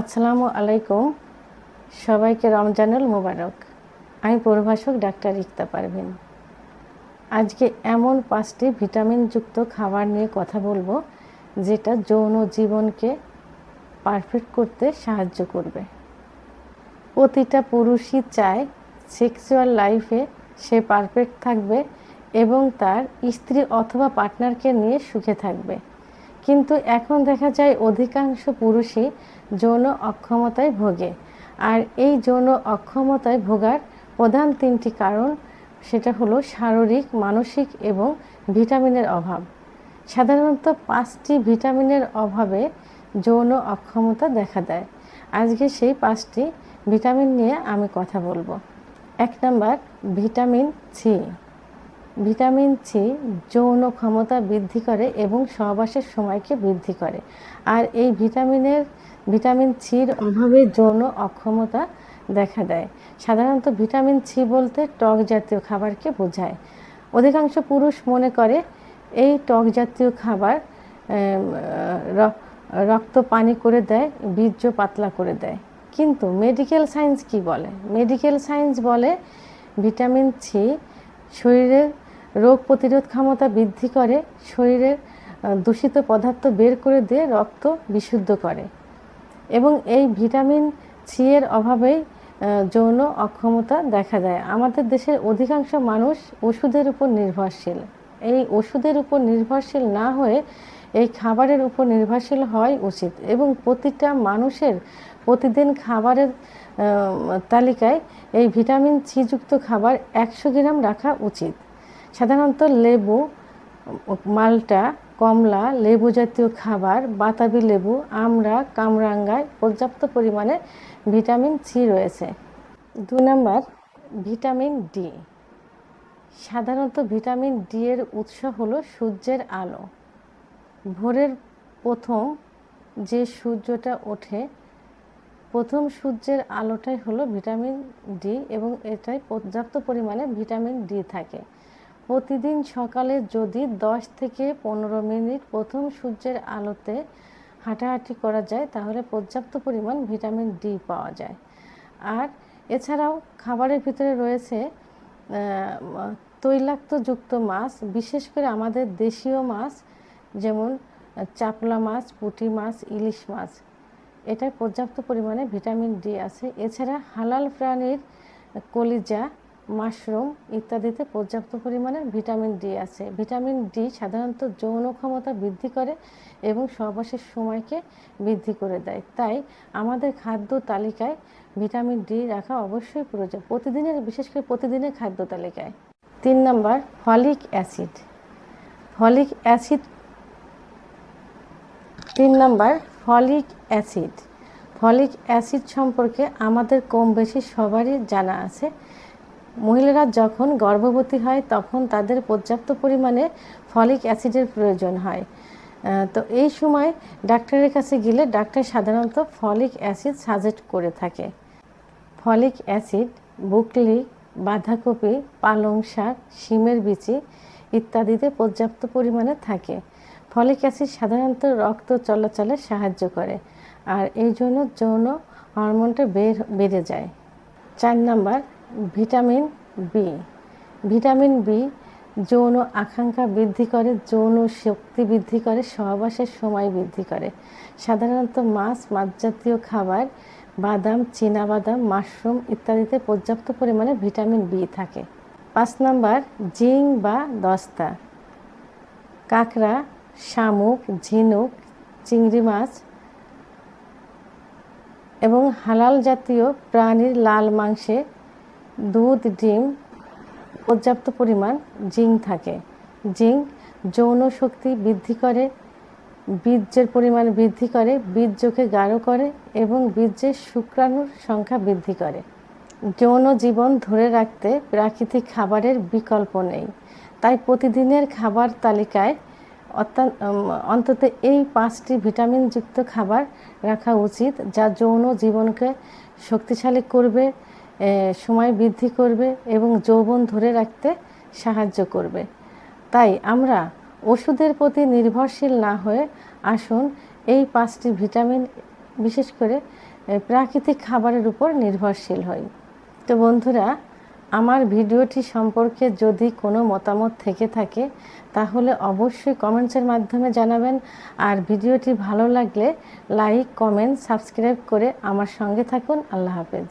আসসালামু আলাইকুম। সবাইকে রমজানুল মোবারক। আমি পরিভাষক ডাক্তার ইকতা পারভিন। আজকে এমন পাঁচটি ভিটামিনযুক্ত খাবার নিয়ে কথা বলব, যেটা যৌন জীবনকে পারফেক্ট করতে সাহায্য করবে। প্রতিটা পুরুষই চায় সেক্সুয়াল লাইফে সে পারফেক্ট থাকবে এবং তার স্ত্রী অথবা পার্টনারকে নিয়ে সুখে থাকবে। কিন্তু এখন দেখা যায় অধিকাংশ পুরুষই যৌন অক্ষমতায় ভোগে। আর এই যৌন অক্ষমতায় ভোগার প্রধান তিনটি কারণ, সেটা হলো শারীরিক, মানসিক এবং ভিটামিনের অভাব। সাধারণত পাঁচটি ভিটামিনের অভাবে যৌন অক্ষমতা দেখা দেয়। আজকে সেই পাঁচটি ভিটামিন নিয়ে আমি কথা বলব। এক নম্বর, ভিটামিন সি। ভিটামিন সি যৌন ক্ষমতা বৃদ্ধি করে এবং সহবাসের সময়কে বৃদ্ধি করে। আর এই ভিটামিনের, ভিটামিন সির অভাবে যৌন অক্ষমতা দেখা দেয়। সাধারণত ভিটামিন সি বলতে টক জাতীয় খাবারকে বোঝায়। অধিকাংশ পুরুষ মনে করে এই টক জাতীয় খাবার রক্ত পানি করে দেয়, বীর্য পাতলা করে দেয়। কিন্তু মেডিকেল সায়েন্স কি বলে? মেডিকেল সায়েন্স বলে ভিটামিন সি শরীরের রোগ প্রতিরোধ ক্ষমতা বৃদ্ধি করে শরীরের দূষিত পদার্থ বের করে দিয়ে রক্ত বিশুদ্ধ করে। এবং এই ভিটামিন সি এর অভাবেই যৌন অক্ষমতা দেখা যায় আমাদের দেশের অধিকাংশ মানুষ ওষুধের উপর নির্ভরশীল। এই ওষুধের উপর নির্ভরশীল না হয়ে এই খাবারের উপর নির্ভরশীল হওয়াই উচিত। এবং প্রতিটা মানুষের প্রতিদিন খাবারের তালিকায় এই ভিটামিন সিযুক্ত খাবার একশো গ্রাম রাখা উচিত। সাধারণত লেবু, মালটা, কমলা, লেবু জাতীয় খাবার, বাতাবি লেবু, আমরা কামরাঙ্গায় পর্যাপ্ত পরিমাণে ভিটামিন সি রয়েছে। দু নম্বর, ভিটামিন ডি। সাধারণত ভিটামিন ডি এর উৎস হলো সূর্যের আলো। ভোরের প্রথম যে সূর্যটা ওঠে, প্রথম সূর্যের আলোটাই হলো ভিটামিন ডি এবং এটাই পর্যাপ্ত পরিমাণে ভিটামিন ডি থাকে। প্রতিদিন সকালে যদি দশ থেকে পনেরো মিনিট প্রথম সূর্যের আলোতে হাঁটাহাঁটি করা যায়, তাহলে পর্যাপ্ত পরিমাণ ভিটামিন ডি পাওয়া যায়। আর এছাড়াও খাবারের ভিতরে রয়েছে তৈলাক্তযুক্ত মাছ, বিশেষ করে আমাদের দেশীয় মাছ, যেমন চাপলা মাছ, পুঁটি মাছ, ইলিশ মাছ। এটায় পর্যাপ্ত পরিমাণে ভিটামিন ডি আছে। এছাড়া হালাল প্রাণীর কলিজা মাশরুম ইত্যাদিতে পর্যাপ্ত পরিমাণে ভিটামিন ডি আছে। ভিটামিন ডি সাধারণত যৌন ক্ষমতা বৃদ্ধি করে এবং সহবাসের সময়কে বৃদ্ধি করে দেয়। তাই আমাদের খাদ্য তালিকায় ভিটামিন ডি রাখা অবশ্যই প্রয়োজন। প্রতিদিনের, বিশেষ করে প্রতিদিনের খাদ্য তালিকায়। তিন নম্বর, ফলিক অ্যাসিড। ফলিক অ্যাসিড তিন নম্বর, ফলিক অ্যাসিড। ফলিক অ্যাসিড সম্পর্কে আমাদের কম বেশি সবারই জানা আছে। মহিলারা যখন গর্ভবতী হয়, তখন তাদের পর্যাপ্ত পরিমাণে ফলিক অ্যাসিডের প্রয়োজন হয়। তো এই সময় ডাক্তারের কাছে গেলে ডাক্তার সাধারণত ফলিক অ্যাসিড সাজেস্ট করে থাকে। ফলিক অ্যাসিড, বুকলি, বাঁধাকপি, পালং শাক, শিমের বিচি ইত্যাদিতে পর্যাপ্ত পরিমাণে থাকে। ফলিক অ্যাসিড সাধারণত রক্ত চলাচলে সাহায্য করে আর এই জন্য যৌন হরমোনটা বের, বেড়ে যায়। চার number vitamin B. Vitamin B যৌন আকাঙ্ক্ষা বৃদ্ধি করে, যৌন শক্তি বৃদ্ধি করে, সহবাসের সময় বৃদ্ধি করে। সাধারণত মাছ মাছ জাতীয় খাবার, বাদাম বাদাম মাশরুম ইত্যাদিতে পর্যাপ্ত পরিমাণে ভিটামিন বি থাকে। পাঁচ নাম্বার জিং বা দস্তা। কাঁকড়া, শামুক, ঝিনুক, চিংড়ি মাছ এবং হালাল জাতীয় প্রাণীর লাল মাংসে দুধ, ডিম, পর্যাপ্ত পরিমাণ জিঙ্ক থাকে। জিঙ্ক যৌন শক্তি বৃদ্ধি করে, বীর্যের পরিমাণ বৃদ্ধি করে, বীর্যকে গাঢ় করে এবং বীর্যের শুক্রাণুর সংখ্যা বৃদ্ধি করে। যৌন জীবন ধরে রাখতে প্রাকৃতিক খাবারের বিকল্প নেই। তাই প্রতিদিনের খাবার তালিকায় অন্তত এই পাঁচটি ভিটামিনযুক্ত খাবার রাখা উচিত, যা যৌন জীবনকে শক্তিশালী করবে সময় বৃদ্ধি করবে এবং যৌবন ধরে রাখতে সাহায্য করবে। তাই আমরা ওষুধের প্রতি নির্ভরশীল না হয়ে আসুন এই পাঁচটি ভিটামিন, বিশেষ করে প্রাকৃতিক খাবারের উপর নির্ভরশীল হই। তো বন্ধুরা, আমার ভিডিওটি সম্পর্কে যদি কোনো মতামত থেকে থাকে, তাহলে অবশ্যই কমেন্টসের মাধ্যমে জানাবেন। আর ভিডিওটি ভালো লাগলে লাইক, কমেন্ট, সাবস্ক্রাইব করে আমার সঙ্গে থাকুন। আল্লাহ হাফেজ।